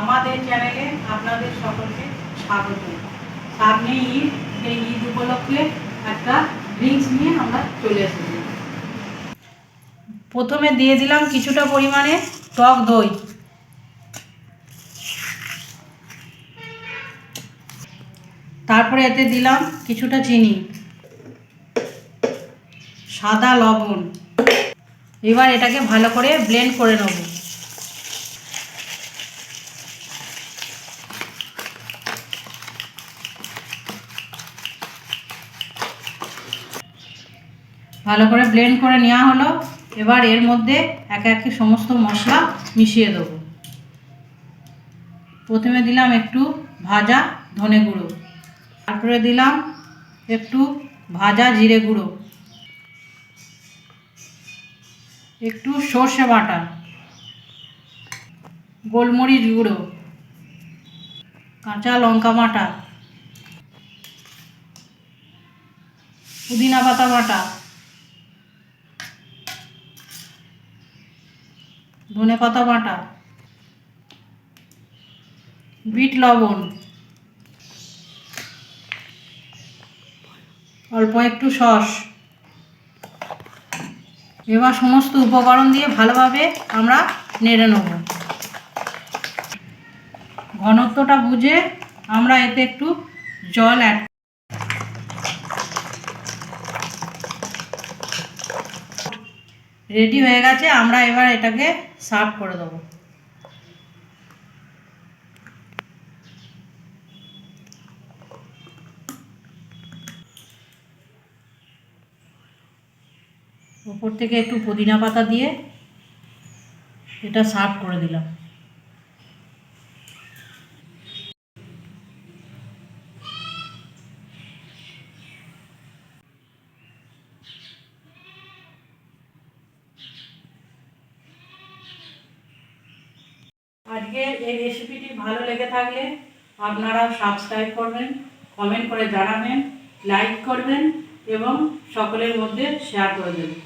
আমাদের চ্যানেলে আপনাদের সকলকে স্বাগত। সামনে ঈদ সেই ঈদ উপলক্ষে একটা ড্রিঙ্কস নিয়ে আমরা চলে এসেছি। প্রথমে দিয়ে দিলাম কিছুটা পরিমাণে টক দই। তারপরে এতে দিলাম কিছুটা চিনি। সাদা লবণ। এবার এটাকে ভালো করে ব্লেন্ড করে নেব। ভালো করে ব্লেন্ড করে নেওয়া হলো। এবার এর মধ্যে এক একে সমস্ত মশলা মিশিয়ে দেবো। প্রথমে দিলাম একটু ভাজা ধনে গুঁড়ো। তারপরে দিলাম একটু ভাজা জিরে গুঁড়ো। একটু সর্ষে বাটা। গোলমরিচ গুঁড়ো। কাঁচা লঙ্কা বাটা। পুদিনা পাতা বাটা। ধনে পাতা বাটা, বিট লবণ, অল্প একটু সস। এবার সমস্ত উপকরণ দিয়ে ভালোভাবে আমরা নেড়ে নেব। ঘনত্বটা বুঝে আমরা এতে একটু জল অ্যাড রেডি হয়ে গেছে, আমরা এবার এটাকে সার্ভ করে দেবো। ওপর থেকে একটু পুদিনা পাতা দিয়ে এটা সার্ভ করে দিলাম। আজকের এই রেসিপিটি ভালো লেগে থাকলে আপনারা সাবস্ক্রাইব করবেন কমেন্ট করে জানাবেন লাইক করবেন এবং সকলের মধ্যে শেয়ার করে দেবেন।